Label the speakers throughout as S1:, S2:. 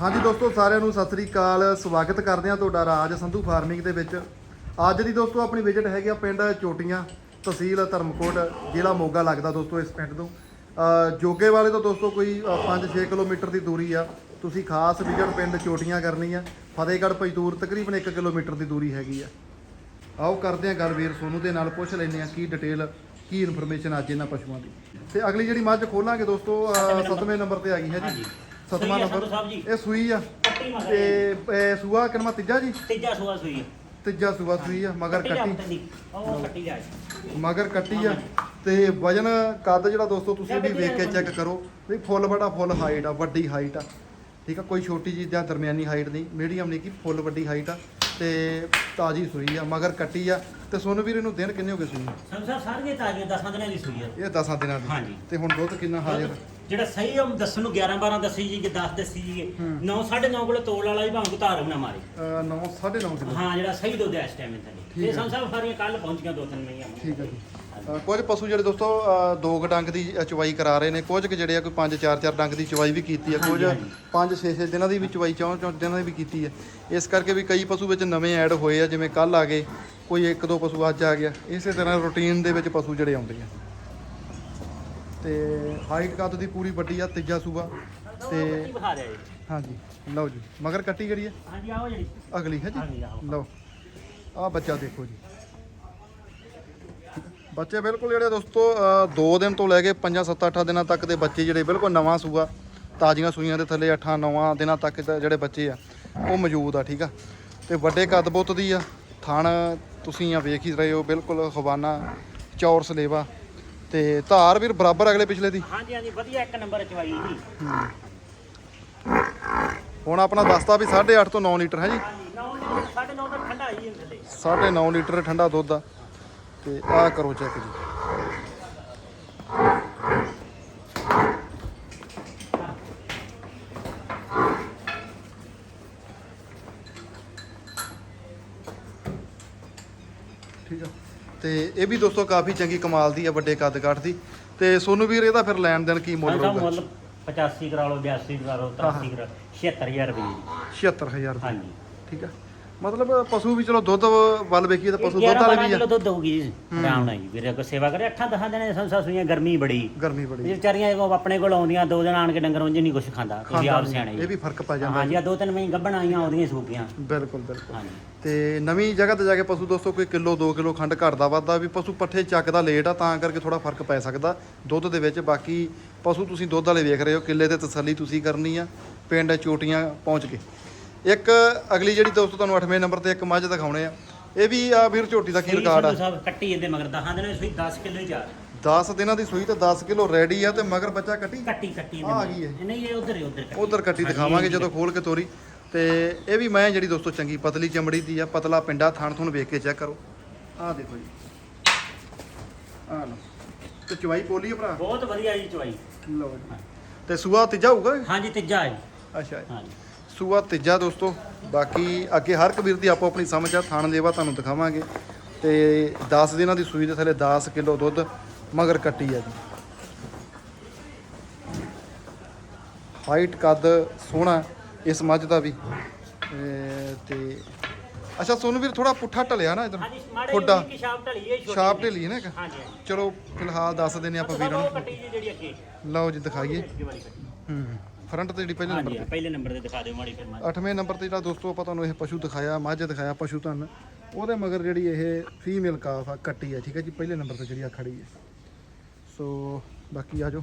S1: ਹਾਂਜੀ ਦੋਸਤੋ ਸਾਰਿਆਂ ਨੂੰ ਸਤਿ ਸ੍ਰੀ ਅਕਾਲ। ਸਵਾਗਤ ਕਰਦੇ ਹਾਂ ਤੁਹਾਡਾ ਰਾਜ ਸੰਧੂ ਫਾਰਮਿੰਗ ਦੇ ਵਿੱਚ। ਅੱਜ ਦੀ ਦੋਸਤੋ ਆਪਣੀ ਵਿਜ਼ਿਟ ਹੈਗੀ ਆ ਪਿੰਡ ਚੋਟੀਆਂ ਤਹਿਸੀਲ ਧਰਮਕੋਟ ਜ਼ਿਲ੍ਹਾ ਮੋਗਾ ਲੱਗਦਾ ਦੋਸਤੋ ਇਸ ਪਿੰਡ ਤੋਂ। ਜੋਗੇ ਵਾਲੇ ਤੋਂ ਦੋਸਤੋ ਕੋਈ 5-6 ਕਿਲੋਮੀਟਰ ਦੀ ਦੂਰੀ ਆ। ਤੁਸੀਂ ਖਾਸ ਵਿਜ਼ਿਟ ਪਿੰਡ ਚੋਟੀਆਂ ਕਰਨੀ ਆ। ਫਤਿਹਗੜ੍ਹ ਪਜਦੂਰ ਤਕਰੀਬਨ 1 ਕਿਲੋਮੀਟਰ ਦੀ ਦੂਰੀ ਹੈਗੀ ਆ। ਆਓ ਕਰਦੇ ਹਾਂ ਗੱਲ ਵੀਰ ਸੋਨੂ ਦੇ ਨਾਲ ਪੁੱਛ ਲੈਂਦੇ ਆ ਕੀ ਡਿਟੇਲ ਕੀ ਇਨਫੋਰਮੇਸ਼ਨ ਅੱਜ ਇਹਨਾਂ ਪਸ਼ੂਆਂ ਦੀ। ਤੇ ਅਗਲੀ ਜਿਹੜੀ ਮੱਝ ਖੋਲਾਂਗੇ ਦੋਸਤੋ ਅ, ਸੱਤਵੇਂ ਨੰਬਰ ਤੇ ਆ ਗਈ ਹੈ ਜੀ। ਸਤਵਾਂ
S2: ਆ
S1: ਨੰਬਰ
S2: ਸੰਧੂ ਸਾਹਿਬ ਜੀ।
S1: ਇਹ ਸੂਈ ਆ।
S2: ਕੱਟੀ ਮਗਰ।
S1: ਤੇ ਇਹ ਸੂਆ ਕਿਨਮਾ ਤੀਜਾ ਜੀ?
S2: ਤੀਜਾ ਸੂਆ ਸੂਈ ਹੈ।
S1: ਤੀਜਾ ਸੂਆ ਸੂਈ ਆ ਮਗਰ
S2: ਲਿਆ
S1: ਕੱਟੀ।
S2: ਪੁੱਤ ਦੀ। ਉਹ ਕੱਟੀ ਲਿਆ
S1: ਮਗਰ ਕੱਟੀ ਆ। ਤੇ ਵਜਨ ਕੱਦ ਜਿਹੜਾ ਦੋਸਤੋ ਤੁਸੀਂ ਵੀ ਵੇਖ ਕੇ ਚੈੱਕ ਕਰੋ। ਵੀ ਫੁੱਲ ਬੜਾ ਫੁੱਲ ਹਾਈਟ ਆ ਵੱਡੀ ਹਾਈਟ ਆ। ਠੀਕ ਆ ਕੋਈ ਛੋਟੀ ਜੀ ਜਾਂ ਦਰਮਿਆਨੀ ਹਾਈਟ ਨਹੀਂ ਮੀਡੀਅਮ ਨਹੀਂ ਕਿ ਫੁੱਲ ਵੱਡੀ ਹਾਈਟ ਆ। ਤੇ ਤਾਜੀ ਸੂਈ ਆ ਮਗਰ ਕੱਟੀ ਆ। ਤੇ ਸੋਨੂੰ ਵੀਰ ਇਹਨੂੰ ਦਿਨ ਕਿੰਨੇ ਹੋ ਗਏ ਸੂਈ? ਨੂੰ?
S2: ਸੰਧੂ ਸਾਹਿਬ ਸਾਰੀਆਂ ਤਾਜ਼ੀਆਂ ਦਸਾਂ ਦਿਨਾਂ ਦੀ ਸੂਈ ਹੈ
S1: ਇਹ 10 ਦਿਨਾਂ ਦੀ।
S2: ਹਾਂਜੀ।
S1: ਤੇ ਹੁਣ ਦੁੱਧ ਕਿੰਨਾ ਹਾਜ਼ਰ
S2: ਜਿਹੜਾ ਸਹੀ ਉਹ ਦੱਸਣ ਨੂੰ 11 12 ਦੱਸੀ ਜੀ ਕਿ 10 ਦੱਸੀ ਜੀ 9 9.5 ਕੋਲੇ ਤੋਲ ਵਾਲਾ ਜੀ ਭਾਵੇਂ ਧਾਰ ਨਾ ਮਾਰੇ।
S1: 9 9.5 ਕਿਲੋ।
S2: ਹਾਂ ਜਿਹੜਾ ਸਹੀ ਦੁੱਧ ਹੈ ਇਸ ਟਾਈਮ
S1: ਠੀਕ
S2: ਤੇ
S1: ਹੈ।
S2: ਸੰਧੂ ਸਾਹਿਬ ਸਾਰੀਆਂ ਕੱਲ ਪਹੁੰਚ ਗਿਆ ਦੋ ਤਿੰਨ ਮਹੀਆਂ
S1: ਠੀਕ ਹੈ ਜੀ। ਕੁਝ ਪਸ਼ੂ ਜਿਹੜੇ ਦੋਸਤੋ ਦੋ ਕੁ ਡੰਗ ਦੀ ਚਵਾਈ ਕਰਾ ਰਹੇ ਨੇ। ਕੁਝ ਕੁ ਜਿਹੜੇ ਆ ਕੋਈ 5 4 4 ਡੰਗ ਦੀ ਚਵਾਈ ਵੀ ਕੀਤੀ ਆ। ਕੁਝ
S2: ਹਾਂਜੀ, ਹਾਂਜੀ।
S1: 5 6 6 ਦਿਨਾਂ ਦੀ ਵੀ ਚਵਾਈ 4 4 ਦਿਨਾਂ ਦੀ ਵੀ ਕੀਤੀ ਹੈ ਇਸ ਕਰਕੇ ਵੀ ਕਈ ਪਸ਼ੂ ਵਿੱਚ ਨਵੇਂ ਐਡ ਹੋਏ ਆ ਜਿਵੇਂ ਕੱਲ ਆ ਗਏ ਕੋਈ ਇੱਕ ਦੋ ਪਸ਼ੂ ਅੱਜ ਆ ਗਿਆ। ਇਸੇ ਤਰ੍ਹਾਂ ਰੂਟੀਨ ਦੇ ਵਿੱਚ ਪਸ਼ੂ ਜਿਹੜੇ ਆਉਂਦੇ ਆ। ਤੇ ਹਾਈਟ ਕੱਦ ਦੀ ਪੂਰੀ ਵੱਡੀ ਆ ਤੀਜਾ ਸੂਆ
S2: ਤੇ ਵਿਖਾ ਜੀ
S1: ਹਾਂਜੀ ਲਓ ਜੀ ਮਗਰ ਕੱਟੀ ਹੈ।
S2: ਹਾਂਜੀ ਆਓ ਜਿਹੜੀ
S1: ਅਗਲੀ ਹੈ ਜੀ। ਲਓ ਆ ਬੱਚਾ ਦੇਖੋ ਜੀ। ਬੱਚੇ ਬਿਲਕੁਲ ਜਿਹੜੇ ਦੋਸਤੋ 2 ਦਿਨ ਤੋਂ ਲੈ ਕੇ 5 7 8 ਦਿਨਾਂ ਤੱਕ ਦੇ ਬੱਚੇ ਜਿਹੜੇ ਬਿਲਕੁਲ ਨਵਾਂ ਸੂਆ ਤਾਜ਼ੀਆਂ ਸੂਈਆਂ ਦੇ ਥੱਲੇ 8 9 ਦਿਨਾਂ ਤੱਕ ਦੇ ਜਿਹੜੇ ਬੱਚੇ ਆ ਉਹ ਮੌਜੂਦ ਆ ਠੀਕ ਆ? ਤੇ ਵੱਡੇ ਕੱਦ ਬੁੱਤ ਦੀ ਆ ਥਣ ਤੁਸੀਂ ਆ ਵੇਖ ਹੀ ਰਹੇ ਹੋ ਬਿਲਕੁਲ ਹਵਾਨਾ ਚੌਰ ਸਲੇਵਾ ਤੇ ਧਾਰ ਵੀਰ ਬਰਾਬਰ ਅਗਲੇ ਪਿਛਲੇ ਦੀ।
S2: ਹਾਂਜੀ ਹਾਂਜੀ ਵਧੀਆ ਇੱਕ ਨੰਬਰ ਚਵਾਈ ਜੀ।
S1: ਹੁਣ ਆਪਣਾ ਦੱਸਤਾ ਵੀ 8.5 ਤੋਂ 9 ਲੀਟਰ ਹੈ ਜੀ।
S2: ਹਾਂਜੀ 9 9.5 ਦਾ ਠੰਡਾ ਆਈ ਇਹਦੇ ਥੱਲੇ
S1: 9.5 ਲੀਟਰ ਠੰਡਾ ਦੁੱਧ ਆ। ਤੇ ਆਹ ਕਰੋ ਚੈੱਕ ਜੀ। ਠੀਕ ਆ। ਤੇ ਇਹ ਵੀ ਦੋਸਤੋ ਕਾਫੀ ਚੰਗੀ ਕਮਾਲ ਦੀ ਆ ਵੱਡੇ ਕੱਦ ਕਾਠ ਦੀ। ਤੇ ਸੋਨੂੰ ਵੀਰ ਇਹਦਾ ਫਿਰ ਲੈਣ ਦੇਣ ਕੀ ਮੁੱਲ
S2: ਇਹਦਾ
S1: ਹੋਊਗਾ?
S2: ਮੁੱਲ 85 ਕਰਾ ਲਓ 82 ਕਰਾ ਲਓ 83 ਕਰਾ 76000 ਰੁਪਏ। ਜੀ
S1: 76000 ਰੁਪਏ।
S2: ਹਾਂਜੀ।
S1: ਠੀਕ ਆ। ਮਤਲਬ ਪਸ਼ੂ ਵੀ ਚਲੋ ਦੁੱਧ ਵੱਲ ਵੇਖੀਏ ਤਾਂ ਪਸ਼ੂ ਦੁੱਧ
S2: 11
S1: ਵਾਲੇ
S2: 12
S1: ਵੀ ਆ।
S2: ਕਿਲੋ ਦੁੱਧ ਹੋਊਗੀ ਜੀ ਆਰਾਮ ਨਾਲ ਜੀ ਵੀਰੇ ਕੋ ਸੇਵਾ ਕਰੇ ਅੱਠਾਂ ਦਸਾਂ ਦਿਨਾਂ ਦੇ ਸੰਸਾ ਸੂਈਆਂ ਗਰਮੀ ਬੜੀ।
S1: ਗਰਮੀ ਬੜੀ।
S2: ਇਹ ਵਿਚਾਰੀਆਂ ਆਪਣੇ ਕੋਲ ਆਉਂਦੀਆਂ ਦੋ ਦਿਨ ਆਣ ਕੇ ਡੰਗਰ ਉਂਝ ਨਹੀਂ ਕੁਝ ਖਾਂਦਾ ਤੁਸੀਂ ਆਪ। ਸਿਆਣੇ
S1: ਇਹ
S2: ਜੀ।
S1: ਵੀ ਫ਼ਰਕ ਪੈ ਜਾਂਦਾ।
S2: ਹਾਂਜੀ ਆ ਦੋ ਤਿੰਨ ਮਹੀਨੇ ਗੱਭਣ ਆਈਆਂ ਆਉਂਦੀਆਂ ਸੂਪੀਆਂ।
S1: ਬਿਲਕੁਲ ਬਿਲਕੁਲ।
S2: ਹਾਂਜੀ।
S1: ਤੇ ਨਵੀਂ ਜਗ੍ਹਾ ਤੇ ਜਾ ਕੇ ਪਸ਼ੂ ਦੋਸਤੋ ਕੋਈ ਕਿਲੋ 2 ਕਿਲੋ ਖੰਡ ਘਟਦਾ ਵੱਧਦਾ ਵੀ ਪਸ਼ੂ ਪੱਠੇ ਚੱਕਦਾ ਲੇਟ ਆ ਤਾਂ ਕਰਕੇ ਥੋੜਾ ਫ਼ਰਕ ਪੈ ਸਕਦਾ। ਦੁੱਧ ਦੇ ਵਿੱਚ ਬਾਕੀ ਪਸ਼ੂ ਤੁਸੀਂ ਦੁੱਧ ਵਾਲੇ ਵੇਖ ਰਹੇ ਹੋ ਕਿੱਲੇ ਤੇ ਤਸੱਲੀ ਤੁਸੀਂ ਕਰਨੀ ਆ ਪਿੰਡ ਚੋਟੀਆਂ ਪਹੁੰਚ ਕੇ। ਇੱਕ ਅਗਲੀ ਜਿਹੜੀ ਦੋਸਤੋ ਤੁਹਾਨੂੰ 8ਵੇਂ ਨੰਬਰ ਤੇ ਇੱਕ ਮੱਝ ਦਿਖਾਉਣੇ ਆ। ਇਹ ਵੀ ਆ ਵੀਰ ਝੋਟੀ ਦਾ ਕੀ ਰਿਕਾਰਡ ਆ?
S2: ਸਾਹਿਬ ਕੱਟੀ ਇਹਦੇ ਮਗਰ ਦਸਾਂ ਦਿਨਾਂ ਦੀ ਸੂਈ 10 ਕਿਲੋ ਹੀ ਚਾਰ।
S1: 10 ਦਿਨਾਂ ਦੀ ਸੂਈ ਤੇ 10 ਕਿਲੋ ਰੈਡੀ ਆ ਤੇ ਮਗਰ ਬੱਚਾ ਕੱਟੀ?
S2: ਕੱਟੀ ਕੱਟੀ
S1: ਆ। ਗਈ ਹੈ।
S2: ਨਹੀਂ ਇਹ ਉਧਰ ਹੀ ਉਧਰ
S1: ਉਧਰ ਕੱਟੀ ਦਿਖਾਵਾਂਗੇ ਜਦੋਂ ਖੋਲ ਕੇ ਤੋਰੀ। ਤੇ ਇਹ ਵੀ ਮੈਂ ਜਿਹੜੀ ਦੋਸਤੋ ਚੰਗੀ ਪਤਲੀ ਚਮੜੀ ਦੀ ਆ ਪਤਲਾ ਪਿੰਡਾ ਥਣ ਥੁਣ ਵੇਖ ਕੇ ਚੈੱਕ ਕਰੋ। ਆਹ ਦੇਖੋ ਜੀ। ਆਹ ਲਓ। ਤੇ ਚਵਾਈ ਪੋਲੀ ਆ ਭਰਾ?
S2: ਬਹੁਤ ਵਧੀਆ ਜੀ ਚਵਾਈ
S1: ਲਓ ਜੀ। ਤੇ ਸੂਆ ਤੀਜਾ ਹੋਊਗਾ?
S2: ਹਾਂਜੀ ਤੀਜਾ ਹੈ।
S1: ਅੱਛਾ ਜੀ।
S2: ਹਾਂਜੀ।
S1: ਸੂਆ ਤੀਜਾ ਦੋਸਤੋ ਬਾਕੀ ਅੱਗੇ ਹਰ ਕਬੀਰ ਦੀ ਆਪੋ ਆਪਣੀ ਸਮਝ ਆ ਥਣ ਲੇਵਾ ਤੁਹਾਨੂੰ ਦਿਖਾਵਾਂਗੇ। ਤੇ 10 ਦਿਨਾਂ ਦੀ ਸੂਈ ਦੇ ਥੱਲੇ 10 ਕਿਲੋ ਦੁੱਧ ਮਗਰ ਕੱਟੀ ਆ ਜੀ। ਹਾਈਟ ਕੱਦ ਸੋਹਣਾ ਇਸ ਮੱਝ ਦਾ ਵੀ। ਤੇ ਅੱਛਾ ਸੋਨੂੰ ਵੀਰ ਥੋੜਾ ਪੁੱਠਾ ਢਲਿਆ ਨਾ ਇਧਰ।
S2: ਜਿਹੀ ਸ਼ਾਪ ਢਲੀ ਹੈ ਛੋਟੀ ਜਿਹੀ।
S1: ਢਲੀ ਹੈ ਨਾ ਇੱਕ। ਚਲੋ ਫਿਲਹਾਲ ਦੱਸ ਦਿੰਨੇ ਆਪਾਂ ਵੀਰਾਂ ਨੂੰ। ਲਓ ਜੀ ਦਿਖਾਈਏ। ਹੂੰ। ਫਰੰਟ ਤੇ ਜਿਹੜੀ ਪਹਿਲੇ ਨੰਬਰ
S2: ਹਾਂਜੀ
S1: ਤੇ।
S2: ਪਹਿਲੇ ਨੰਬਰ ਤੇ ਦਿਖਾ ਦਿਓ ਮਾੜੀ ਫਿਰ ਮਾੜੀ।
S1: ਅੱਠਵੇਂ ਨੰਬਰ ਤੇ ਜਿਹੜਾ ਦੋਸਤੋ ਆਪਾਂ ਤੁਹਾਨੂੰ ਇਹ ਪਸ਼ੂ ਦਿਖਾਇਆ ਮੱਝ ਦਿਖਾਇਆ ਪਸ਼ੂ ਧਨ ਉਹਦੇ ਮਗਰ ਜਿਹੜੀ ਇਹ ਫੀਮੇਲ ਕਾਫ ਆ ਕੱਟੀ ਆ ਠੀਕ ਹੈ ਜੀ? ਪਹਿਲੇ ਨੰਬਰ ਤੇ ਜਿਹੜੀ ਆ ਖੜੀ ਹੈ। ਸੋ ਬਾਕੀ ਆ ਜਾਓ।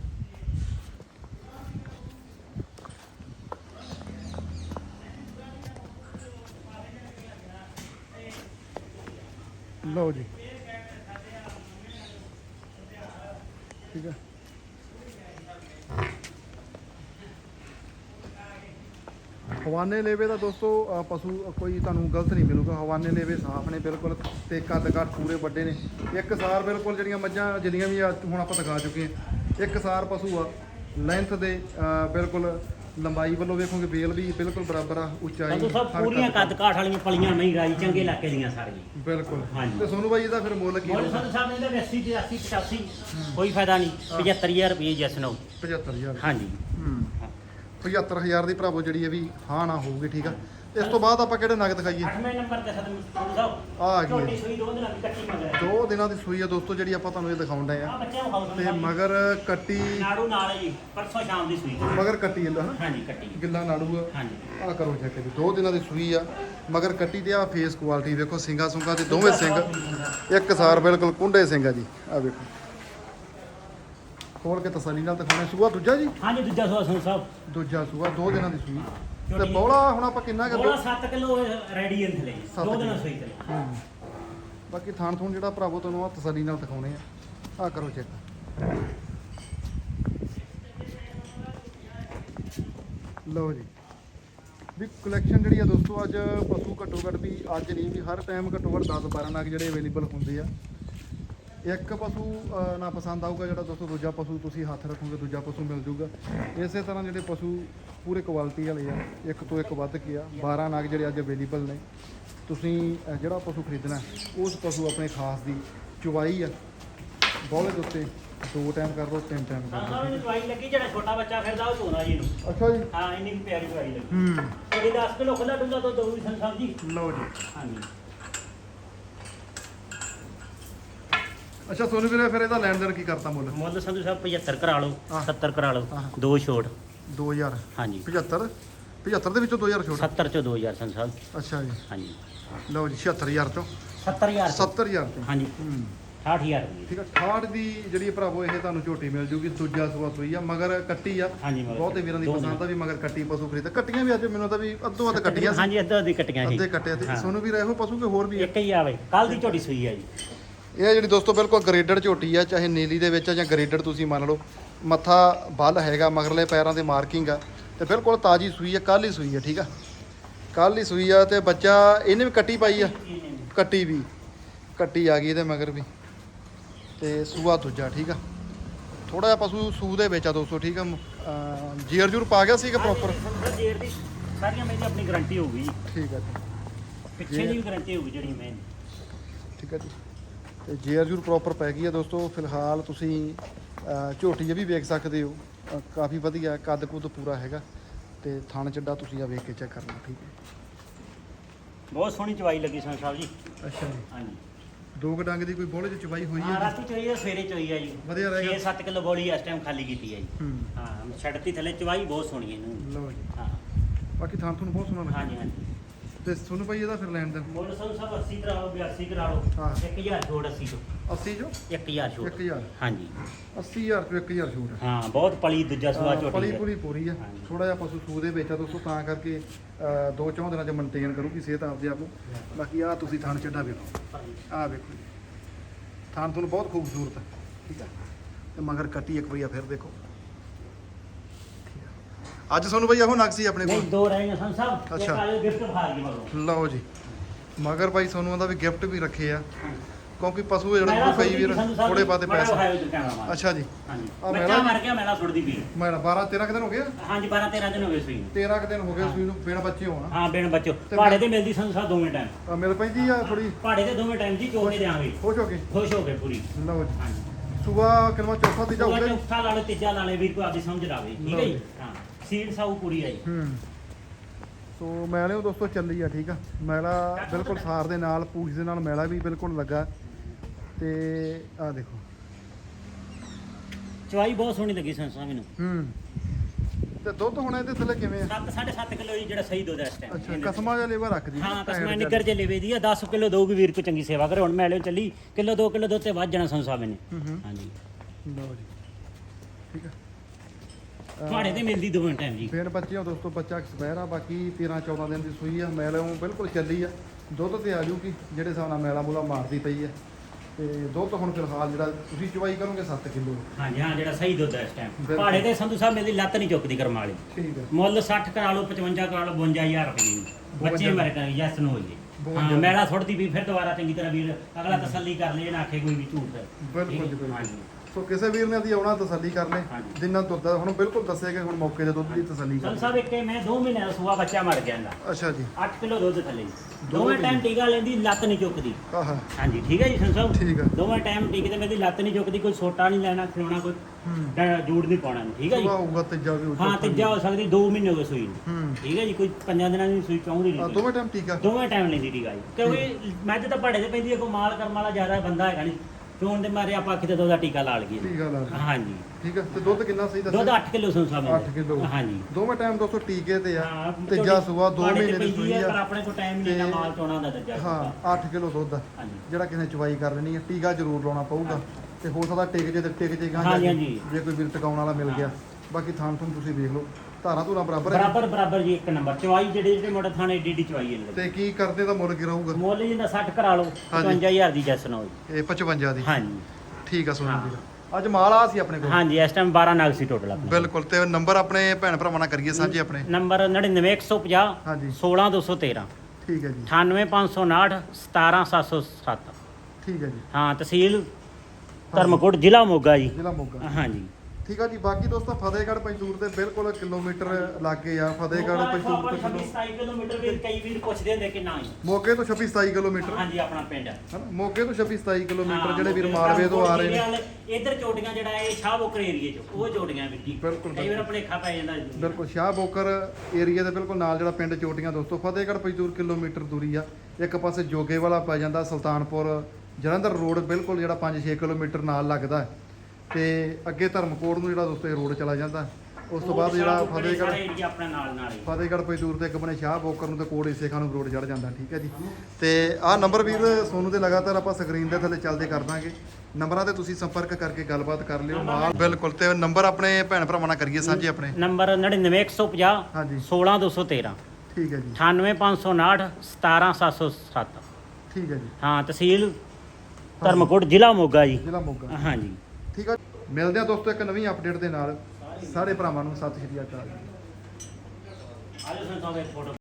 S1: ਲਓ ਜੀ। ਠੀਕ ਹੈ? ਹਵਾਨੇ ਲੇਵੇ ਦਾ ਦੋਸਤੋ ਅ, ਪਸ਼ੂ ਕੋਈ ਤੁਹਾਨੂੰ ਗਲਤ ਨਹੀਂ ਮਿਲੂਗਾ। ਹਵਾਨੇ ਲੇਵੇ ਸਾਫ਼ ਨੇ ਬਿਲਕੁਲ ਤੇ ਕੱਦ ਕਾਠ ਪੂਰੇ ਵੱਡੇ ਨੇ। ਇੱਕ ਸਾਰ ਬਿਲਕੁਲ ਜਿਹੜੀਆਂ ਮੱਝਾਂ ਜਿੰਨੀਆਂ ਵੀ ਆ ਹੁਣ ਆਪਾਂ ਦਿਖਾ ਚੁੱਕੇ ਹਾਂ। ਇੱਕ ਸਾਰ ਪਸ਼ੂ ਆ ਲੈਂਥ ਦੇ ਅ, ਬਿਲਕੁਲ ਲੰਬਾਈ ਵੱਲੋਂ ਵੇਖੋਗੇ ਬੇਲ ਵੀ ਬਿਲਕੁਲ ਬਰਾਬਰ ਆ ਉਚਾਈ
S2: ਸੰਧੂ ਸਾਹਿਬ
S1: ਹਰ
S2: ਪੂਰੀਆਂ
S1: ਕੱਦ
S2: ਕਾਠ ਵਾਲੀਆਂ ਪਲੀਆਂ ਨਹੀਂ ਰਾਈ ਚੰਗੇ ਇਲਾਕੇ ਦੀਆਂ ਸਾਰੀਆਂ।
S1: ਬਿਲਕੁਲ।
S2: ਹਾਂਜੀ।
S1: ਤੇ ਸੋਨੂ ਬਾਈ ਇਹਦਾ ਫਿਰ ਮੁੱਲ ਕੀ
S2: ਮੋਲ
S1: ਹੋਊਗਾ?
S2: ਸੰਧੂ ਸਾਹਿਬ ਇਹਦੇ 80 ਤੇ 80 85 ਕੋਈ ਫਾਇਦਾ ਨਹੀਂ 75000 ਰੁਪਏ ਜੈਸ ਨੋ
S1: 75000
S2: ਹਾਂਜੀ।
S1: ਹੂੰ। 75000 ਦੀ ਭਰਾਵੋ ਜਿਹੜੀ ਇਹ ਵੀ ਹਾਂ ਨਾ ਹੋਊਗੀ ਠੀਕ ਆ। ਇਸ ਤੋਂ ਬਾਅਦ ਆਪਾਂ ਕਿਹੜੇ ਨਗ ਦਿਖਾਈਏ
S2: 8ਵੇਂ ਨੰਬਰ ਤੇ ਸਤਿ ਸੰਧੂ ਸਾਹਿਬ
S1: ਆ ਗਈ। ਹੈ।
S2: ਸੂਈ ਦੋ ਦਿਨਾਂ ਦੀ ਕੱਟੀ ਮਗਰ।
S1: ਦੋ ਦਿਨਾਂ ਦੀ ਸੂਈ ਆ ਦੋਸਤੋ ਜਿਹੜੀ ਆਪਾਂ ਤੁਹਾਨੂੰ ਇਹ ਦਿਖਾਉਣ ਡਏ
S2: ਆ।
S1: ਤੇ ਮਗਰ ਕੱਟੀ
S2: ਨਾੜੂ ਨਾਲ ਹੈ ਜੀ ਪਰਸੋਂ ਸ਼ਾਮ ਦੀ ਸੂਈ।
S1: ਮਗਰ ਕੱਟੀ ਜਾਂਦਾ ਹਨਾ?
S2: ਹਾਂਜੀ ਕੱਟੀ।
S1: ਗਿੱਲਾ ਨਾੜੂ ਆ।
S2: ਹਾਂਜੀ।
S1: ਆ ਕਰੋ ਚੈੱਕ ਜੀ ਦੋ ਦਿਨਾਂ ਦੀ ਸੂਈ ਆ। ਮਗਰ ਕੱਟੀ ਤੇ ਆ ਫੇਸ ਕੁਆਲਿਟੀ ਵੇਖੋ ਸਿੰਗਾ ਸੁੰਗਾ ਤੇ ਦੋਵੇਂ ਸਿੰਘ ਇੱਕ ਸਾਰ ਬਿਲਕੁਲ ਕੁੰਡੇ ਸਿੰਘ ਆ ਜੀ। ਆ ਵੇਖੋ। ਖੋਲ ਕੇ ਤਸੱਲੀ ਨਾਲ ਦਿਖਾਉਣਾ ਸੂਆ ਦੂਜਾ ਜੀ?
S2: ਹਾਂਜੀ ਦੂਜਾ ਸੂਆ ਸੰਧੂ ਸਾਹਿਬ
S1: ਦੂਜਾ ਸੂਆ ਦੋ ਦਿਨਾਂ ਦੀ ਸੂਈ। ਤੇ
S2: ਝੋਟੀ-
S1: ਬੌਲਾ ਹੁਣ ਆਪਾਂ ਕਿੰਨਾ ਕਰ
S2: ਬੋਲਾ 7 ਕਿਲੋ ਰੈਡੀ ਐਂ ਥਲੇ
S1: ਸੱਤ
S2: ਦੋ ਦਿਨਾਂ
S1: ਕਿੱਲੋ।
S2: ਸੂਈ ਤੇ
S1: ਹੂੰ। ਬਾਕੀ ਥਾਣ ਥੂਣ ਜਿਹੜਾ ਭਰਾਵੋ ਤੁਹਾਨੂੰ ਆ ਤਸੱਲੀ ਨਾਲ ਦਿਖਾਉਣੇ ਆ। ਆ ਕਰੋ ਚੈੱਕ। ਲਓ ਜੀ। ਵੀ ਕਲੈਕਸ਼ਨ ਜਿਹੜੀ ਆ ਦੋਸਤੋ ਅੱਜ ਪਸ਼ੂ ਘੱਟੋ ਘੱਟ ਵੀ ਅੱਜ ਨਹੀਂ ਵੀ ਹਰ ਟਾਈਮ ਘੱਟੋ ਘੱਟ 10 12 ਨਗ ਜਿਹੜੇ ਅਵੇਲੇਬਲ ਹੁੰਦੇ ਆ। ਇੱਕ ਪਸ਼ੂ ਨਾ ਪਸੰਦ ਆਊਗਾ ਜਿਹੜਾ ਦੋਸਤੋ ਦੂਜਾ ਪਸ਼ੂ ਤੁਸੀਂ ਹੱਥ ਰੱਖੋਗੇ ਦੂਜਾ ਪਸ਼ੂ ਮਿਲ ਜੂਗਾ। ਇਸੇ ਤਰ੍ਹਾਂ ਜਿਹੜੇ ਪਸ਼ੂ ਪੂਰੇ ਕੁਆਲਿਟੀ ਵਾਲੇ ਆ ਇੱਕ ਤੋਂ ਇੱਕ ਵੱਧ ਕੇ ਆ 12 ਨਗ ਜਿਹੜੇ ਅੱਜ ਅਵੇਲੇਬਲ ਨੇ। ਤੁਸੀਂ ਜਿਹੜਾ ਪਸ਼ੂ ਖਰੀਦਣਾ ਹੈ, ਉਸ ਪਸ਼ੂ ਆਪਣੇ ਖਾਸ ਦੀ ਚੁਵਾਈ ਆ। ਬੋਲੇ ਦੇ ਉੱਤੇ ਦੋ ਟਾਈਮ ਕਰ ਲਓ ਤਿੰਨ ਟਾਈਮ ਕਰ
S2: ਹਾਂ
S1: ਲਓ
S2: ਇਹਨੂੰ ਦਵਾਈ ਲੱਗੀ ਜਿਹੜਾ ਛੋਟਾ ਬੱਚਾ ਫਿਰਦਾ ਉਹ ਧੋਣਾ ਜੀ ਇਹਨੂੰ।
S1: ਅੱਛਾ ਜੀ।
S2: ਹਾਂ ਇੰਨੀ ਕੁ ਪਿਆਰੀ ਦਵਾਈ ਲੱਗੀ।
S1: ਹੂੰ।
S2: ਇਹਦੀ 10 ਕਿਲੋ ਖੁੱਲਾ ਡੁੱਲਾ ਦੁੱਧ ਹੋਊਗੀ ਸੰਧੂ ਸਾਹਿਬ ਜੀ।
S1: ਲਓ ਜੀ।
S2: ਹਾਂਜੀ।
S1: ਅੱਛਾ ਸੋਨੂੰ ਵੀਰੇ ਫਿਰ ਇਹਦਾ ਲੈਣ ਦੇਣ ਕੀ ਕਰਤਾ ਮੁੱਲ?
S2: ਮੁੱਲ ਸੰਧੂ ਸਾਹਿਬ 75 ਕਰਾ ਲਓ
S1: ਹਾਂ।
S2: 70 ਕਰਾ ਲਓ
S1: ਹਾਂ।
S2: ਦੋ ਛੋਟ।
S1: 2000
S2: ਹਾਂਜੀ।
S1: 75 75 ਦੇ ਵਿੱਚੋਂ 2000 ਛੋੜ
S2: 70 ਚੋਂ 2000 ਸੰਧੂ ਸਾਹਿਬ।
S1: ਅੱਛਾ ਜੀ।
S2: ਹਾਂਜੀ।
S1: ਲਓ ਜੀ 76000 ਚੋਂ।
S2: 70000
S1: 70000 ਚੋਂ।
S2: ਹਾਂਜੀ।
S1: ਹੂੰ।
S2: 68000 ਰੁਪਏ।
S1: ਠੀਕ ਆ 68 ਦੀ ਜਿਹੜੀ ਭਰਾਵੋ ਇਹ ਤੁਹਾਨੂੰ ਝੋਟੀ ਮਿਲ ਜੂਗੀ ਦੂਜਾ ਸੂਆ ਸੂਈ ਆ ਮਗਰ ਕੱਟੀ ਆ। ਬਹੁਤੇ ਵੀਰਾਂ ਦੀ ਪਸੰਦ ਆ ਵੀ ਮਗਰ ਕੱਟੀ ਪਸ਼ੂ ਖਰੀਦ। ਕੱਟੀਆਂ ਵੀ ਅੱਜ ਮੈਨੂੰ ਤਾਂ ਵੀ ਅੱਧੋ ਅੱਧ ਕੱਟੀਆਂ ਸੀ।
S2: ਹਾਂਜੀ ਅੱਧਾ ਅੱਧੀ ਕੱਟੀਆਂ ਸੀ।
S1: ਅੱਧੇ ਕੱਟਿਆ ਤੇ
S2: ਹਾਂ।
S1: ਸੋਨੂੰ ਵੀ ਇਹੋ ਪਸ਼ੂ ਕਿ ਹੋਰ ਵੀ ਆ?
S2: ਇੱਕ ਹੀ ਆਵੇ। ਕੱਲ ਦੀ ਝੋਟੀ ਸੂਈ ਆ ਜੀ।
S1: ਇਹ ਜਿਹੜੀ ਦੋਸਤੋ ਬਿਲਕੁਲ ਗ੍ਰੇਡਡ ਝੋਟੀ ਆ ਚਾਹੇ ਨੀਲੀ ਦੇ ਵਿੱਚ ਆ ਜਾਂ ਗ੍ਰੇਡਡ ਤੁਸੀਂ ਮੰਨ ਲਓ ਮੱਥਾ ਬੱਲ ਹੈਗਾ ਮਗਰਲੇ ਪੈਰਾਂ ਤੇ ਮਾਰਕਿੰਗ ਆ ਤੇ ਬਿਲਕੁਲ ਤਾਜੀ ਸੂਈ ਆ ਕੱਲ ਹੀ ਸੂਈ ਆ ਠੀਕ ਆ? ਕੱਲ ਹੀ ਸੂਈ ਆ ਤੇ ਬੱਚਾ ਇਹਨੇ ਵੀ ਕੱਟੀ ਪਾਈ ਆ? ਕੱਟੀ ਵੀ ਕੱਟੀ ਆ ਗਈ ਇਹਦੇ ਮਗਰ ਵੀ ਤੇ ਸੂਆ ਦੂਜਾ ਠੀਕ ਆ? ਥੋੜਾ ਜਿਹਾ ਪਸ਼ੂ ਸੂ ਦੇ ਵਿੱਚ ਆ ਦੋਸਤੋ ਠੀਕ ਆ? ਜੀਰ ਜੂਰ ਪਾ ਗਿਆ ਸੀਗਾ ਪ੍ਰੋਪਰ
S2: ਜੇਰ ਦੀ ਸਾਰੀਆਂ ਮੇਰੀ ਆਪਣੀ ਗਾਰੰਟੀ ਹੋਊਗੀ
S1: ਠੀਕ ਆ
S2: ਪਿੱਛੇ ਦੀ ਵੀ ਗਾਰੰਟੀ ਹੋਊਗੀ ਜਿਹੜੀ ਮੈਂ
S1: ਠੀਕ ਹੈ ਜੀ। ਤੇ ਜੇਆਰ ਜੂਰ ਪ੍ਰੋਪਰ ਪੈ ਗਈ ਹੈ ਦੋਸਤੋ ਫਿਲਹਾਲ ਤੁਸੀਂ ਝੋਟੀ ਇਹ ਵੀ ਵੇਖ ਸਕਦੇ ਹੋ। ਕਾਫੀ ਵਧੀਆ ਕੱਦ ਕੁੱਦ ਪੂਰਾ ਹੈਗਾ ਤੇ ਥਣ ਚੱਡਾ ਤੁਸੀਂ ਆ ਵੇਖ ਕੇ ਚੈੱਕ ਕਰਨਾ ਠੀਕ ਹੈ?
S2: ਬਹੁਤ ਸੋਹਣੀ ਚਵਾਈ ਲੱਗੀ ਸੰਤ ਸਾਹਿਬ ਜੀ।
S1: ਅੱਛਾ ਜੀ।
S2: ਹਾਂਜੀ।
S1: ਦੋ ਕੁ ਡੰਗ ਦੀ ਕੋਈ ਬੋਲੇ ਚ ਚਵਾਈ ਹੋਈ
S2: ਹਾਂ?
S1: ਹੈ
S2: ਰਾਤੀ ਚੋਈ ਆ ਸਵੇਰੇ ਚੋਈ ਆ ਜੀ।
S1: ਵਧੀਆ ਰਹੇਗਾ
S2: 6-7 ਕਿਲੋ ਬੋਲੀ ਇਸ ਟਾਈਮ ਖਾਲੀ ਕੀਤੀ ਹੈ ਜੀ।
S1: ਹੂੰ।
S2: ਹਾਂ ਛੱਡਤੀ ਥੱਲੇ ਚਵਾਈ ਬਹੁਤ ਸੋਹਣੀ ਹੈ ਇਹਨੂੰ।
S1: ਲਓ ਜੀ।
S2: ਹਾਂ।
S1: ਬਾਕੀ ਥਣ ਤੁਹਾਨੂੰ ਬਹੁਤ ਸੋਹਣਾ
S2: ਹਾਂਜੀ
S1: ਲੱਗਾ
S2: ਹਾਂਜੀ।
S1: ਤੇ ਤੁਹਾਨੂੰ ਭਾਈ ਇਹਦਾ ਫਿਰ ਲੈਣ ਦੇਣ?
S2: ਮੁੱਲ ਸਾਹਿਬ 80 ਕਰਾ ਲਓ 82 ਕਰਾ ਲਓ।
S1: ਹਾਂ।
S2: 1000 ਛੋੜ 80 ਤੋਂ।
S1: 80 ਜੋ
S2: 1000 ਛੋੜ
S1: 1000
S2: ਹਾਂਜੀ।
S1: 80000 ਤੋਂ 1000 ਛੂਟ ਹੈ।
S2: ਹਾਂ ਬਹੁਤ ਪਲੀ ਦੂਜਾ ਸੁਆ
S1: ਅਹ,
S2: ਝੋਟੀ
S1: ਪਲੀ
S2: ਹੈ।
S1: ਪੂਰੀ ਪੂਰੀ ਆ
S2: ਹਾਂਜੀ।
S1: ਥੋੜਾ ਜਿਹਾ ਪਸ਼ੂ ਸੂ ਦੇ ਵਿੱਚ ਆ ਦੋਸਤੋ ਤਾਂ ਕਰਕੇ ਅਹ, ਦੋ ਚੌਂ ਦਿਨਾਂ ਚ ਮੇਨਟੇਨ ਕਰੂਗੀ ਸਿਹਤ ਆਪਦੇ ਆਪ ਨੂੰ। ਬਾਕੀ ਆ ਤੁਸੀਂ ਥਣ ਚੱਡਾ ਵੇਖੋ। ਆ ਵੇਖੋ ਜੀ। ਤੁਹਾਨੂੰ ਬਹੁਤ ਖੂਬਸੂਰਤ ਹੈ। ਠੀਕ ਹੈ। ਤੇ ਮਗਰ ਕੱਟੀ ਇੱਕ ਵਾਰੀ ਆ ਫਿਰ ਦੇਖੋ। ਅੱਜ ਤੁਹਾਨੂੰ ਬਈ ਇਹੋ ਨਗ ਸੀ ਆਪਣੇ
S2: ਨਹੀਂ
S1: ਕੋਲ।
S2: ਦੋ ਰਹੇ ਨੇ ਸੰਤ ਸਾਹਿਬ ਇੱਕ
S1: ਅੱਛਾ।
S2: ਆਲੇ ਗਿਫਟ ਭਾਰ ਕੇ ਮਗਰੋਂ।
S1: ਲਓ ਜੀ। ਮਗਰ ਭਾਈ ਤੁਹਾਨੂੰ ਆਂਦਾ ਵੀ ਗਿਫਟ ਵੀ ਰੱਖੇ ਆ। ਕਿਉਂਕਿ ਪਸ਼ੂ ਜਿਹੜੇ ਕਈ
S2: ਸੁੱਟਦੀ
S1: ਵੀਰ ਥੋੜੇ ਬਾਤੇ ਪੈਸੇ। ਅੱਛਾ ਜੀ।
S2: ਹਾਂਜੀ।
S1: ਆਹ
S2: ਬੱਚਾ
S1: ਮੈਲਾ-
S2: ਮਰ ਗਿਆ ਮੈਲਾ ਸੁੱਟਦੀ ਪਈ
S1: ਮੈਂ 12 13 ਕੁ ਦਿਨ ਹੋ ਗਏ ਆ?
S2: ਹਾਂਜੀ 12 13 ਦਿਨ ਹੋ ਗਏ ਸੂਈ ਨੂੰ
S1: 13 ਕੁ ਦਿਨ ਹੋ ਗਏ
S2: ਹਾਂ।
S1: ਸੂਈ ਨੂੰ ਬਿਨ ਬੱਚੇ ਹੋਣਾ।
S2: ਹਾਂ ਬਿਨ ਬੱਚੋ। ਪਹਾੜੇ ਤੇ ਮਿਲਦੀ ਸੰਧੂ ਸਾਹਿਬ ਦੋਵੇਂ ਟਾਈਮ
S1: ਆ, ਮਿਲ ਪੈਂਦੀ ਆ ਥੋੜੀ
S2: ਪਹਾੜੇ ਤੇ ਦੋਵੇਂ ਟਾਈਮ ਜੀ ਚੋਣੇ ਦੇਾਂਗੇ
S1: ਖੁਸ਼ ਹੋ ਕੇ
S2: ਖੁਸ਼ ਹੋ ਕੇ ਪੂਰੀ।
S1: ਲਓ ਜੀ।
S2: ਹਾਂਜੀ।
S1: ਸਵੇਰ ਕਿਨਵਾ ਚੌਥਾ ਤੀਜਾ ਹੋ
S2: ਉਹ
S1: ਗਿਆ ਜੀ?
S2: ਚੌਥਾ ਲਾ ਲਓ ਤੀਜਾ ਲਾ ਲਓ ਵੀਰ ਕੋ ਆਪਦੀ ਸਮਝ ਲਾਵੇ। ਠੀਕ ਹੈ ਜੀ। ਹਾਂ। ਸੀਡ ਸਾਊ ਪੂਰੀ ਜੀ।
S1: ਹੂੰ। ਸੋ ਮੈਲੇ ਦੋਸਤੋ ਚੱਲੀ ਆ ਠੀਕ ਆ? ਮੈਲਾ ਬਿਲਕੁਲ ਸਾਰ ਦੇ ਨਾਲ ਪੂਛ ਦੇ ਨਾਲ ਮੈਲਾ ਵੀ ਬਿਲਕੁਲ ਲੱਗਾ। ਤੇ ਆ ਦੇਖੋ।
S2: ਚਵਾਈ ਬਹੁਤ ਸੋਹਣੀ ਲੱਗੀ ਸਾਹਿਬ ਮੈਨੂੰ।
S1: ਹੂੰ। ਤੇ ਦੁੱਧ ਹੁਣ ਇਹਦੇ ਥੱਲੇ ਕਿਵੇਂ ਆ?
S2: 7 7.5 ਕਿਲੋ ਜਿਹੜਾ ਸਹੀ ਦੁੱਧ ਹੈ ਇਸ ਟਾਈਮ
S1: ਅੱਛਾ ਕਸਮਾ ਜਿਹਾ ਲੇਵਾ ਰੱਖਦੀ
S2: ਹਾਂ ਕਸਮਾ। ਨਿੱਗਰ ਜੇ ਲੇਵੇ ਦੀ ਆ 10 ਕਿਲੋ ਦਊਗੀ ਵੀਰ ਕੋ ਚੰਗੀ ਸੇਵਾ ਕਰੇ ਹੁਣ ਮੈਂ ਲੈ ਚੱਲੀ। ਕਿਲੋ 2 ਕਿਲੋ ਦੁੱਧ ਤੇ ਵੱਧ ਜਾਣਾ ਸੰਧੂ ਸਾਹਿਬ ਨੇ
S1: ਹੂੰ ਹੂੰ।
S2: ਹਾਂਜੀ।
S1: ਲਓ ਜੀ। ਠੀਕ ਆ।
S2: ਪਹਾੜੇ ਤੇ ਮਿਲਦੀ ਦੋਵੇਂ ਟਾਈਮ ਜੀ।
S1: ਫੇਰ ਬੱਚਿਆਂ ਦੋਸਤੋ ਬੱਚਾ ਐਕਸਪਾਇਰ ਆ ਬਾਕੀ 13 14 ਦਿਨ ਦੀ ਸੂਈ ਆ ਮੈਲੇ ਉਹ ਬਿਲਕੁਲ ਚੱਲੀ ਆ। ਦੁੱਧ ਤੇ ਆ ਜੂਗੀ ਜਿਹੜੇ ਹਿਸਾਬ ਨਾਲ ਮੈਲਾ ਮੂਲਾ ਮਾਰਦੀ ਪਈ ਆ। ਤੇ ਦੁੱਧ ਹੁਣ ਫਿਲਹਾਲ ਜਿਹੜਾ ਤੁਸੀਂ ਚੁਵਾਈ ਕਰੋਗੇ 7 ਕਿਲੋ।
S2: ਹਾਂਜੀ ਹਾਂ ਜਿਹੜਾ ਸਹੀ ਦੁੱਧ ਹੈ ਇਸ ਟਾਈਮ
S1: ਬਿਲਕੁਲ।
S2: ਪਹਾੜੇ ਤੇ ਸੰਧੂ ਸਾਹਿਬ ਮੇਰੀ ਲੱਤ ਨਹੀਂ ਚੁੱਕਦੀ ਕਰਮ ਵਾਲੀ।
S1: ਠੀਕ
S2: ਮੁੱਲ 60 ਕਰਾ ਲਓ 55 ਕਰਾ ਲਓ 52000 ਰੁਪਏ ਦੀ। ਬੱਚੇ
S1: 52
S2: ਮਰ ਯੈਸ ਨੋ
S1: 52
S2: ਹਾਂ ਮੈਲਾ ਥੋੜਦੀ ਵੀ ਫਿਰ ਦੁਬਾਰਾ ਚੰਗੀ ਤਰ੍ਹਾਂ ਵੀਰ ਅਗਲਾ ਤਸੱਲੀ ਕਰ ਲੇ ਨਾ ਆਖੇ ਕੋਈ ਵੀ ਝੂਠ।
S1: ਬਿਲਕੁਲ ਜੀ, ਬਿਲਕੁਲ।
S2: ਹਾਂਜੀ।
S1: ਸੋ ਕਿਸੇ ਵੀਰ ਨੇ ਅਸੀਂ ਆਉਣਾ ਤਸੱਲੀ ਕਰ ਲੈ
S2: ਹਾਂਜੀ।
S1: ਜਿੰਨਾ ਦੁੱਧ ਆ, ਹੁਣ ਬਿਲਕੁਲ ਦੱਸਿਆ ਕਿ ਹੁਣ ਮੌਕੇ ਦੇ ਦੁੱਧ ਦੀ ਤਸੱਲੀ ਕਰ
S2: ਸਾਹਿਬ ਇੱਕ ਇਹ ਮੈਂ 2 ਮਹੀਨੇ ਦਾ ਸੂਆ ਬੱਚਾ ਮਰ ਗਿਆ ਇਹਦਾ।
S1: ਅੱਛਾ ਜੀ।
S2: 8 ਕਿਲੋ ਦੁੱਧ ਥੱਲੇ ਜੀ।
S1: ਦੋ
S2: ਦੋਵੇਂ। ਟਾਈਮ ਟੀਕਾ ਲੈਂਦੀ ਲੱਤ ਨਹੀਂ ਚੁੱਕਦੀ।
S1: ਆਹਾ।
S2: ਹਾਂਜੀ ਠੀਕ ਹੈ ਜੀ ਸੰਤ ਸਾਹਿਬ?
S1: ਠੀਕ ਆ।
S2: ਦੋਵੇਂ ਟਾਈਮ ਟੀਕੇ ਤੇ ਮੇਰੀ ਲੱਤ ਨਹੀਂ ਚੁੱਕਦੀ ਕੋਈ ਸੋਟਾ ਨਹੀਂ ਲੈਣਾ ਖਿਲਾਉਣਾ ਕੋਈ
S1: ਹੂੰ।
S2: ਡ- ਜੂੜ ਨਹੀਂ ਪਾਉਣਾ ਠੀਕ ਹੈ ਜੀ?
S1: ਸੁਭਾਅ ਹੋਊਗਾ ਤੀਜਾ ਵੀ
S2: ਹਾਂ ਤੀਜਾ ਹੋ ਸਕਦੀ 2 ਮਹੀਨੇ ਹੋ ਗਏ ਸੂਈ ਨੂੰ।
S1: ਹੂੰ।
S2: ਠੀਕ ਹੈ ਜੀ ਕੋਈ ਪੰਜਾਂ ਦਿਨਾਂ ਦੀ ਸੂਈ ਚਾਹੁੰਦੀ
S1: ਆ
S2: ਨਹੀਂ
S1: ਦੋਵੇਂ ਟਾਈਮ ਆ
S2: ਦੋਵੇਂ ਟਾਈਮ ਲੈਂਦੀ ਟੀਕਾ ਜੀ। ਕਿਉਂਕਿ ਮੱਝ ਤਾਂ ਪਹਾੜੇ ਤੇ ਪੈਂਦੀ ਹੈ ਕੋਈ ਮਾਲ ਕਰਮ ਵਾਲਾ ਜ਼ਿਆਦਾ ਬੰਦਾ ਹੈਗਾ ਨਹੀਂ। ਚੋਣ ਦੇ ਮਾਰੇ ਆਪਾਂ ਕਿਤੇ ਦਾ ਟੀਕਾ ਲਾ ਲਈਏ।
S1: ਠੀਕ ਆ ਲਾ ਲਈ।
S2: ਹਾਂਜੀ।
S1: ਠੀਕ ਆ ਤੇ ਦੁੱਧ ਕਿੰਨਾ ਸਹੀ
S2: ਦੁੱਧ
S1: ਦੱਸਿਆ
S2: 8 ਕਿਲੋ ਸੰਸਾ ਮੈਂ
S1: 8 ਕਿਲੋ।
S2: ਹਾਂਜੀ।
S1: ਦੋਵੇਂ ਟਾਈਮ ਦੋਸਤੋ ਟੀਕੇ ਤੇ ਆ।
S2: ਹਾਂ,
S1: ਤੀਜਾ ਸੂਆ 2
S2: ਪਹਾੜੇ ਤੇ
S1: ਮਹੀਨੇ ਦੀ
S2: ਪੈਂਦੀ
S1: ਸੂਈ
S2: ਹੈ, ਪਰ
S1: ਆ
S2: ਆਪਣੇ ਕੋਲ ਟਾਈਮ ਨਹੀਂ ਨਾ
S1: ਤੇ-
S2: ਮਾਲ ਚੋਣਾ ਦਾ ਦਰਜਾ
S1: ਹਾਂ 8 ਕਿਲੋ ਦੁੱਧ ਆ।
S2: ਹਾਂਜੀ।
S1: ਜਿਹੜਾ ਕਿਸੇ ਨੇ ਚਵਾਈ ਕਰ ਲੈਣੀ ਹੈ ਟੀਕਾ ਜ਼ਰੂਰ ਲਾਉਣਾ ਪਊਗਾ। ਤੇ ਹੋ ਸਕਦਾ ਟਿਕ ਜੇ ਤੇ ਟਿਕ ਜੇ ਗਾਂ
S2: ਹਾਂਜੀ,
S1: ਜਾ ਕੇ
S2: ਹਾਂਜੀ।
S1: ਜੇ ਕੋਈ ਵੀਰ ਟਿਕਾਉਣ ਵਾਲਾ ਮਿਲ ਗਿਆ। ਬਾਕੀ ਥਾਂ ਥੂੰ ਤੁਸੀਂ ਦੇਖ ਲਓ। ਧਾਰਾਂ ਧੂਰਾਂ ਬਰਾਬਰ ਹੈ।
S2: ਬਰਾਬਰ ਬਰਾਬਰ ਜੀ ਇੱਕ ਨੰਬਰ। ਚਵਾਈ ਜਿਹੜੇ ਜਿਹੜੇ ਮੋਟਰ ਥਾਣੇ ਏਡੀ ਏਡੀ ਚਵਾਈ ਹੈ
S1: ਤੇ ਕੀ ਕਰਦੇ ਤਾਂ ਮੁੱਲ ਕੀ ਰਹੂਗਾ?
S2: ਮੁੱਲ ਜੀ ਦਾ 60 ਕਰਾ ਲਓ
S1: ਹਾਂਜੀ।
S2: 55000 ਦੀ ਜੈਸਨ ਹੋਈ
S1: ਇਹ 55 ਦੀ।
S2: ਹਾਂਜੀ।
S1: ਠੀਕ ਆ
S2: ਹਾਂ।
S1: ਵੀਰ ਅੱਜ ਮਾਲ ਆ ਸੀ ਆਪਣੇ ਕੋਲ?
S2: ਹਾਂਜੀ ਇਸ ਟਾਈਮ 12 ਨਗ ਸੀ ਟੋਟਲ ਆਪਣੇ।
S1: ਬਿਲਕੁਲ ਤੇ ਨੰਬਰ ਆਪਣੇ ਭੈਣ ਭਰਾਵਾਂ ਨਾਲ ਕਰੀਏ ਸਾਂਝੇ ਆਪਣੇ।
S2: ਨੰਬਰ 99150
S1: ਹਾਂਜੀ।
S2: 16213
S1: ਠੀਕ ਹੈ ਜੀ।
S2: 98559 17707
S1: ਠੀਕ ਹੈ ਜੀ।
S2: ਹਾਂ ਤਹਿਸੀਲ ਧਰਮਕੋਟ ਜ਼ਿਲ੍ਹਾ ਮੋਗਾ ਜੀ।
S1: ਜ਼ਿਲ੍ਹਾ ਮੋਗਾ।
S2: ਹਾਂਜੀ।
S1: ਠੀਕ ਆ ਜੀ ਬਾਕੀ ਦੋਸਤੋ ਫਤਿਹਗੜ੍ਹ ਪੰਜੂਰ ਦੇ ਬਿਲਕੁਲ ਕਿਲੋਮੀਟਰ ਲਾਗੇ ਆ ਫਤਿਹਗੜ੍ਹ ਪੰਜੂਰ ਤੋਂ ਕਿਲੋ
S2: 27 ਕਿਲੋਮੀਟਰ ਵੀ ਕਈ ਵੀਰ ਪੁੱਛਦੇ ਹੁੰਦੇ ਕਿ ਨਾ ਹੀ।
S1: ਮੋਗੇ ਤੋਂ 26 27 ਕਿਲੋਮੀਟਰ।
S2: ਹਾਂਜੀ ਆਪਣਾ ਪਿੰਡ। ਹੈ
S1: ਹਨਾ ਮੋਗੇ ਤੋਂ 26 27 ਕਿਲੋਮੀਟਰ ਜਿਹੜੇ ਵੀਰ ਮਾਲਵੇ ਤੋਂ ਆ ਰਹੇ ਨੇ।
S2: ਇੱਧਰ ਚੋਟੀਆਂ ਜਿਹੜਾ ਇਹ ਸ਼ਾਹਬੋਕਰ ਏਰੀਏ ਚ ਉਹ ਚੋਟੀਆਂ ਵੀਰ ਜੀ
S1: ਬਿਲਕੁਲ,
S2: ਕਈ ਵਾਰ ਭੁਲੇਖਾ ਪੈ ਜਾਂਦਾ
S1: ਬਿਲਕੁਲ ਸ਼ਾਹ ਬੋਕਰ ਏਰੀਆ ਦੇ ਬਿਲਕੁਲ ਨਾਲ ਜਿਹੜਾ ਪਿੰਡ ਚੋਟੀਆਂ ਦੋਸਤੋ ਫਤਿਹਗੜ੍ਹ ਪੰਜੂਰ ਕਿਲੋਮੀਟਰ ਦੂਰੀ ਆ। ਇੱਕ ਪਾਸੇ ਜੋਗੇ ਵਾਲਾ ਪੈ ਜਾਂਦਾ ਸੁਲਤਾਨਪੁਰ ਜਲੰਧਰ ਰੋਡ ਬਿਲਕੁਲ ਜਿਹੜਾ 5-6 ਕਿਲੋਮੀਟਰ ਨਾਲ ਲੱਗਦਾ ਹੈ। ਤੇ ਅੱਗੇ ਧਰਮਕੋਟ ਨੂੰ ਜਿਹੜਾ ਦੋਸਤੋ ਇਹ ਰੋਡ ਚਲਾ ਜਾਂਦਾ। ਉਸ ਤੋਂ ਬਾਅਦ ਜਿਹੜਾ ਫਤਿਹਗੜ੍ਹ
S2: ਏਰੀਆ ਆਪਣਾ ਨਾਲ ਨਾਲ ਹੀ।
S1: ਫਤਿਹਗੜ੍ਹ ਪੰਜੂਰ ਤੇ ਇੱਕ ਬਣੇ ਸ਼ਾਹ ਬੋਕਰ ਨੂੰ ਤੇ ਕੋਟ ਇਸੇ ਖਾਨ ਨੂੰ ਰੋਡ ਚੜ ਜਾਂਦਾ ਠੀਕ ਹੈ ਜੀ। ਤੇ ਆਹ ਨੰਬਰ ਵੀਰ ਸੋਨੂੰ ਤੇ ਲਗਾਤਾਰ ਆਪਾਂ ਸਕਰੀਨ ਦੇ ਥੱਲੇ ਚੱਲਦੇ ਕਰ ਦਾਂਗੇ। ਨੰਬਰਾਂ ਤੇ ਤੁਸੀਂ ਸੰਪਰਕ ਕਰਕੇ ਗੱਲਬਾਤ ਕਰ ਲਿਓ ਮਾਲ ਬਿਲਕੁਲ ਤੇ ਨੰਬਰ ਆਪਣੇ ਭੈਣ ਭਰਾਵਾਂ ਨਾਲ ਕਰੀਏ ਸਾਂਝੇ ਆਪਣੇ।
S2: ਨੰਬਰ 99150
S1: ਹਾਂਜੀ।
S2: 16213
S1: ਠੀਕ ਹੈ ਜੀ।
S2: 98559 17707
S1: ਠੀਕ ਹੈ ਜੀ।
S2: ਹਾਂ ਤਹਿਸੀਲ ਧਰਮਕੋਟ ਜ਼ਿਲ੍ਹਾ ਮੋਗਾ ਜੀ।
S1: ਜ਼ਿਲ੍ਹਾ ਮੋਗਾ।
S2: ਹਾਂਜੀ।
S1: ਠੀਕ ਆ ਮਿਲਦੇ ਆ ਦੋਸਤੋ ਇੱਕ ਨਵੀਂ ਅਪਡੇਟ ਦੇ ਨਾਲ। ਸਾਰੇ ਭਰਾਵਾਂ ਨੂੰ ਸਤਿ ਸ਼੍ਰੀ ਅਕਾਲ।
S2: ਆਜੋ ਸੰਸਾਰ ਦੇ ਫੋਟੋ